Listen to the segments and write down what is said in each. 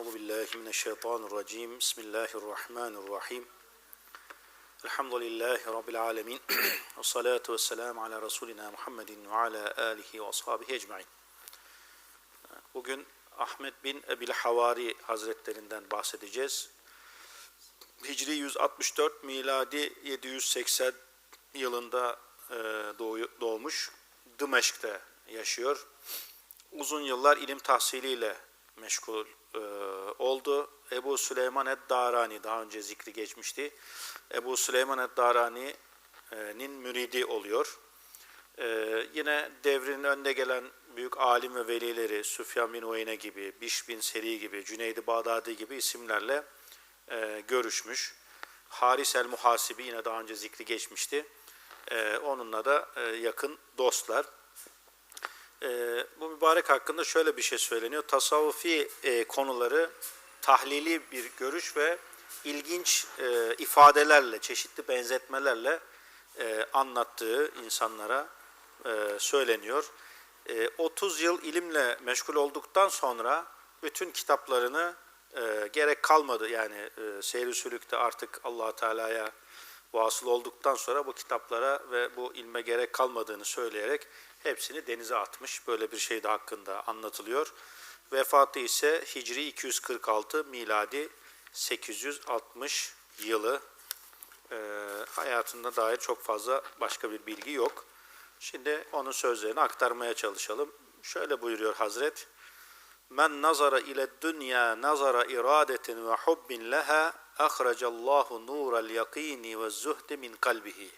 Euzu billahi mineşşeytanirracim. Bismillahirrahmanirrahim. Elhamdülillahi rabbil alamin. Ves salatu vesselam ala resulina Muhammedin ve ala alihi ve ashabihi ecmaîn. Bugün Ahmet bin Ebil Havari Hazretlerinden bahsedeceğiz. Hicri 164, miladi 780 yılında e, doğmuş. Dımeşk'te yaşıyor. Uzun yıllar ilim tahsiliyle meşgul e, oldu. Ebu Süleyman Ed-Darani daha önce zikri geçmişti. Ebu Süleyman Ed-Darani'nin müridi oluyor. E, yine devrinin önde gelen büyük alim ve velileri Süfyan bin Uyeyne gibi, Biş bin Seri gibi, Cüneydi Bağdadi gibi isimlerle e, görüşmüş. Haris el-Muhasibi yine daha önce zikri geçmişti. Onunla da yakın dostlar. E, bu mübarek hakkında şöyle bir şey söyleniyor. Tasavvufi e, konuları tahlili bir görüş ve ilginç e, ifadelerle, çeşitli benzetmelerle e, anlattığı insanlara e, söyleniyor. E, 30 yıl ilimle meşgul olduktan sonra bütün kitaplarını e, gerek kalmadı. Yani e, seyri sülükte artık allah Teala'ya vasıl olduktan sonra bu kitaplara ve bu ilme gerek kalmadığını söyleyerek hepsini denize atmış. Böyle bir şey de hakkında anlatılıyor. Vefatı ise Hicri 246, miladi 860 yılı. E, hayatında dair çok fazla başka bir bilgi yok. Şimdi onun sözlerini aktarmaya çalışalım. Şöyle buyuruyor Hazret. Men nazara ile dünya nazara iradetin ve hubbin leha ahracallahu nural yakini ve zuhdi min kalbihi.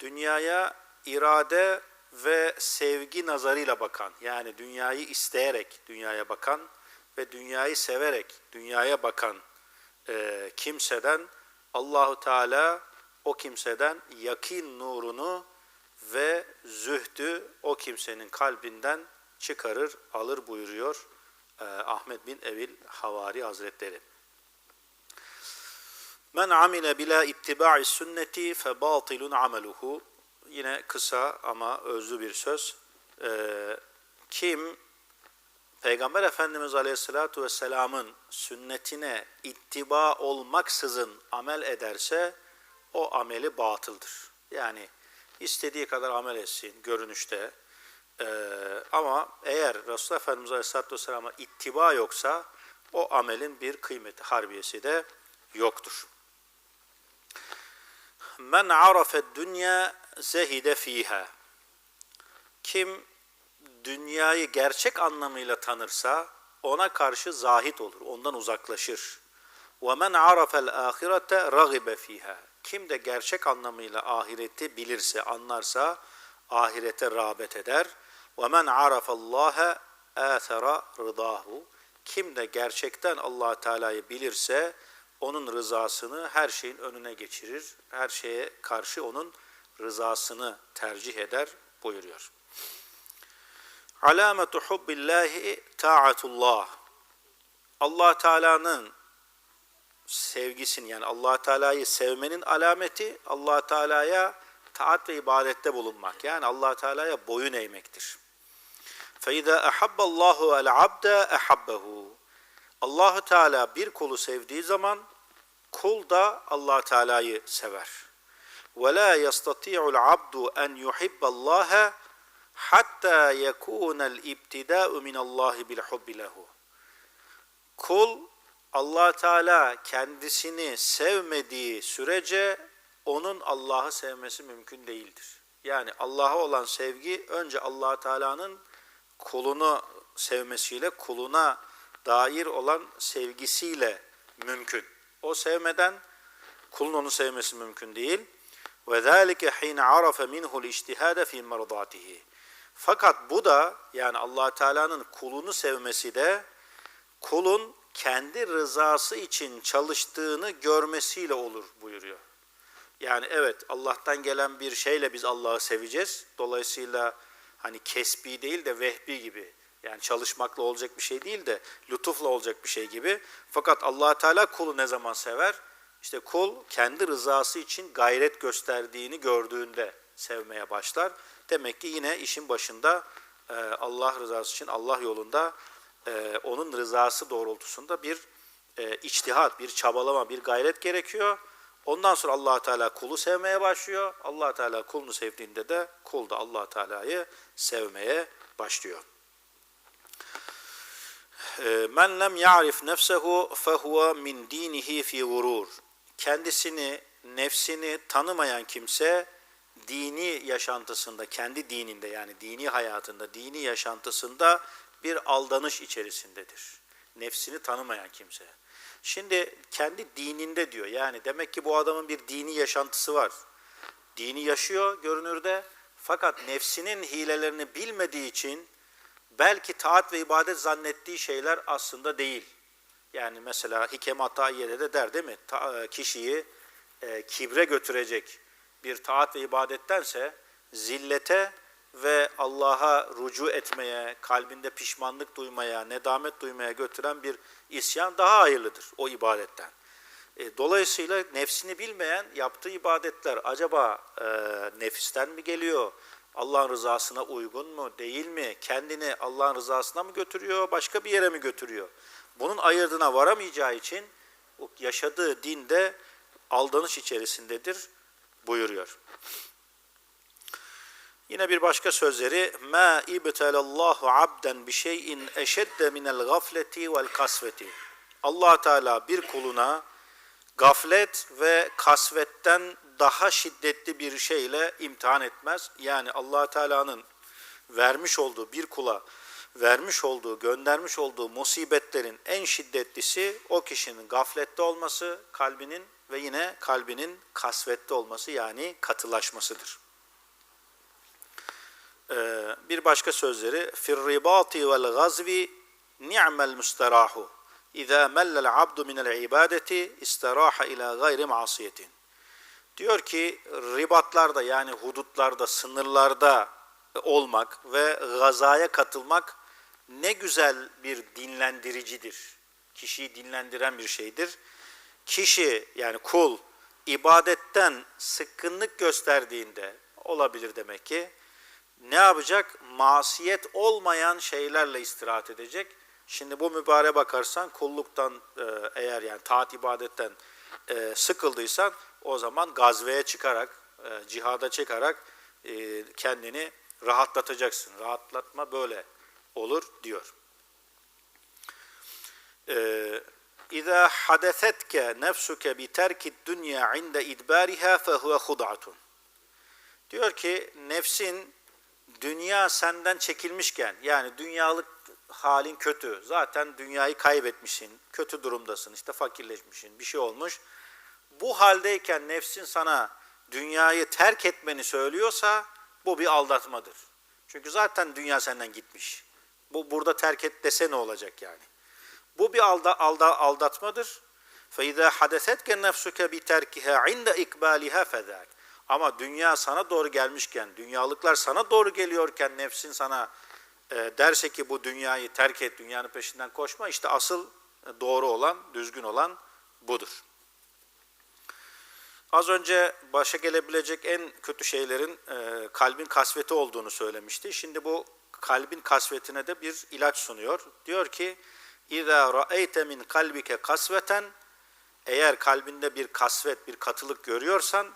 Dünyaya irade ve sevgi nazarıyla bakan, yani dünyayı isteyerek dünyaya bakan ve dünyayı severek dünyaya bakan e, kimseden Allahu Teala o kimseden yakin nurunu ve zühdü o kimsenin kalbinden çıkarır, alır buyuruyor e, Ahmet bin Evil Havari Hazretleri. Men amile bila ittiba'i sünneti fe batilun ameluhu. Yine kısa ama özlü bir söz. Ee, kim Peygamber Efendimiz Aleyhisselatü Vesselam'ın sünnetine ittiba olmaksızın amel ederse o ameli batıldır. Yani istediği kadar amel etsin görünüşte. Ee, ama eğer Resulullah Efendimiz Aleyhisselatü Vesselam'a ittiba yoksa o amelin bir kıymeti harbiyesi de yoktur. Men arafe dünya zehide fiha. Kim dünyayı gerçek anlamıyla tanırsa ona karşı zahit olur, ondan uzaklaşır. Ve men arafel ahirete ragibe fiha. Kim de gerçek anlamıyla ahireti bilirse, anlarsa ahirete rağbet eder. Ve men arafallaha athara rıdahu. Kim de gerçekten Allah Teala'yı bilirse onun rızasını her şeyin önüne geçirir. Her şeye karşı onun rızasını tercih eder buyuruyor. Alametu hubbillahi taatullah. Allah Teala'nın sevgisini yani Allah Teala'yı sevmenin alameti Allah Teala'ya taat ve ibadette bulunmak. Yani Allah Teala'ya boyun eğmektir. Feiza ahabballahu el abde ahabbehu. Allahu Teala bir kulu sevdiği zaman kul da Allah Teala'yı sever. Ve la yastati'u'l abdu en yuhibballaha hatta yekuna'l ibtida'u min Allah bil hubbi lehu. Kul Allah Teala kendisini sevmediği sürece onun Allah'ı sevmesi mümkün değildir. Yani Allah'a olan sevgi önce Allah Teala'nın kulunu sevmesiyle kuluna dair olan sevgisiyle mümkün. O sevmeden kulun onu sevmesi mümkün değil. Ve zalike hin arafa minhu'l ictihada fi merdatihi. Fakat bu da yani Allah Teala'nın kulunu sevmesi de kulun kendi rızası için çalıştığını görmesiyle olur buyuruyor. Yani evet Allah'tan gelen bir şeyle biz Allah'ı seveceğiz. Dolayısıyla hani kesbi değil de vehbi gibi yani çalışmakla olacak bir şey değil de lütufla olacak bir şey gibi. Fakat allah Teala kulu ne zaman sever? İşte kul kendi rızası için gayret gösterdiğini gördüğünde sevmeye başlar. Demek ki yine işin başında Allah rızası için Allah yolunda e, onun rızası doğrultusunda bir e, içtihat, bir çabalama, bir gayret gerekiyor. Ondan sonra allah Teala kulu sevmeye başlıyor. allah Teala kulunu sevdiğinde de kul da allah Teala'yı sevmeye başlıyor. E, Men lem ya'rif nefsehu fehuve min dinihi fi gurur. Kendisini, nefsini tanımayan kimse dini yaşantısında, kendi dininde yani dini hayatında, dini yaşantısında bir aldanış içerisindedir. Nefsini tanımayan kimse. Şimdi kendi dininde diyor. Yani demek ki bu adamın bir dini yaşantısı var. Dini yaşıyor görünürde fakat nefsinin hilelerini bilmediği için belki taat ve ibadet zannettiği şeyler aslında değil. Yani mesela Hikem Atayiye'de de der değil mi? Ta, kişiyi e, kibre götürecek bir taat ve ibadettense zillete ve Allah'a rucu etmeye, kalbinde pişmanlık duymaya, nedamet duymaya götüren bir isyan daha hayırlıdır o ibadetten. E, dolayısıyla nefsini bilmeyen yaptığı ibadetler acaba e, nefisten mi geliyor, Allah'ın rızasına uygun mu, değil mi, kendini Allah'ın rızasına mı götürüyor, başka bir yere mi götürüyor? Bunun ayırdına varamayacağı için yaşadığı dinde aldanış içerisindedir buyuruyor. Yine bir başka sözleri ma ibtalallahu abden bi şeyin eşedde minel gafleti vel kasveti. Allah Teala bir kuluna gaflet ve kasvetten daha şiddetli bir şeyle imtihan etmez. Yani Allah Teala'nın vermiş olduğu bir kula vermiş olduğu, göndermiş olduğu musibetlerin en şiddetlisi o kişinin gaflette olması, kalbinin ve yine kalbinin kasvette olması yani katılaşmasıdır. Ee, bir başka sözleri vel gazvi ni'mel mustarahu İza mellel abdu minel ibadeti istiraha ila gayri masiyetin. Diyor ki ribatlarda yani hudutlarda, sınırlarda olmak ve gazaya katılmak ne güzel bir dinlendiricidir. Kişiyi dinlendiren bir şeydir. Kişi yani kul ibadetten sıkkınlık gösterdiğinde olabilir demek ki ne yapacak? Masiyet olmayan şeylerle istirahat edecek. Şimdi bu mübare bakarsan kulluktan e, eğer yani taat ibadetten e, sıkıldıysan o zaman gazveye çıkarak, e, cihada çıkarak kendini rahatlatacaksın. Rahatlatma böyle olur diyor. İza hadesetke nefsuke bi terki dünya inde idbariha fehuve hud'atun. Diyor ki nefsin dünya senden çekilmişken yani dünyalık halin kötü. Zaten dünyayı kaybetmişsin. Kötü durumdasın. işte fakirleşmişsin. Bir şey olmuş. Bu haldeyken nefsin sana dünyayı terk etmeni söylüyorsa bu bir aldatmadır. Çünkü zaten dünya senden gitmiş. Bu burada terk et dese ne olacak yani? Bu bir alda, alda, aldatmadır. فَاِذَا حَدَثَتْكَ نَفْسُكَ بِتَرْكِهَا عِنْدَ اِقْبَالِهَا فَذَاكَ Ama dünya sana doğru gelmişken, dünyalıklar sana doğru geliyorken nefsin sana e, derse ki bu dünyayı terk et, dünyanın peşinden koşma, işte asıl doğru olan, düzgün olan budur. Az önce başa gelebilecek en kötü şeylerin e, kalbin kasveti olduğunu söylemişti. Şimdi bu kalbin kasvetine de bir ilaç sunuyor. Diyor ki, İza ra'eyte min kalbike kasveten eğer kalbinde bir kasvet, bir katılık görüyorsan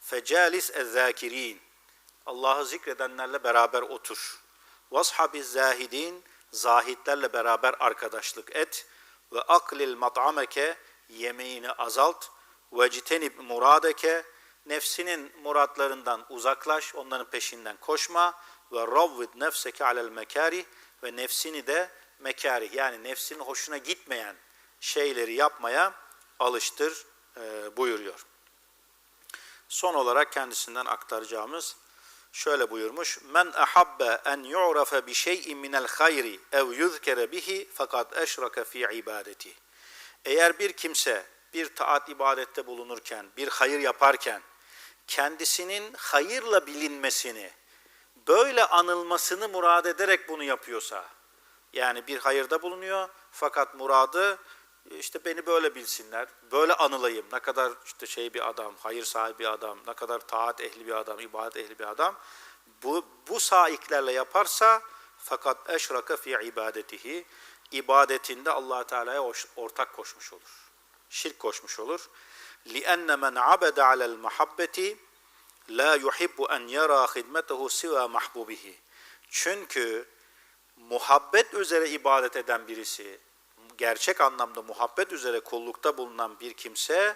fecalis ezzakirin Allah'ı zikredenlerle beraber otur. Vashabiz zahidin zahitlerle beraber arkadaşlık et ve aklil mat'ameke yemeğini azalt ve citenib muradeke nefsinin muratlarından uzaklaş, onların peşinden koşma ve ravvid nefseke alel mekari ve nefsini de mekarih yani nefsinin hoşuna gitmeyen şeyleri yapmaya alıştır e, buyuruyor. Son olarak kendisinden aktaracağımız şöyle buyurmuş. Men ahabbe en yu'rafe bi şey'in minel hayri ev yuzkere bihi fakat eşrake fi ibadeti. Eğer bir kimse bir taat ibadette bulunurken, bir hayır yaparken kendisinin hayırla bilinmesini, böyle anılmasını murad ederek bunu yapıyorsa, yani bir hayırda bulunuyor fakat muradı işte beni böyle bilsinler, böyle anılayım. Ne kadar işte şey bir adam, hayır sahibi adam, ne kadar taat ehli bir adam, ibadet ehli bir adam. Bu, bu saiklerle yaparsa fakat eşraka fi ibadetihi ibadetinde allah Teala'ya ortak koşmuş olur. Şirk koşmuş olur. لِأَنَّ مَنْ عَبَدَ عَلَى الْمَحَبَّةِ لَا يُحِبُّ أَنْ يَرَى خِدْمَتَهُ سِوَى مَحْبُوبِهِ Çünkü muhabbet üzere ibadet eden birisi, gerçek anlamda muhabbet üzere kullukta bulunan bir kimse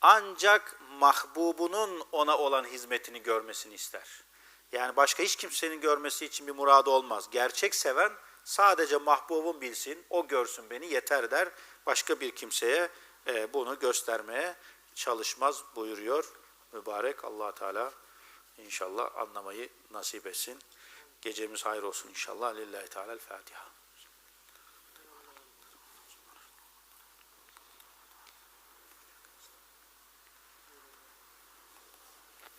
ancak mahbubunun ona olan hizmetini görmesini ister. Yani başka hiç kimsenin görmesi için bir muradı olmaz. Gerçek seven sadece mahbubun bilsin, o görsün beni yeter der. Başka bir kimseye e, bunu göstermeye çalışmaz buyuruyor mübarek allah Teala. İnşallah anlamayı nasip etsin. Gecemiz hayır olsun inşallah. Lillahi Teala'l Fatiha.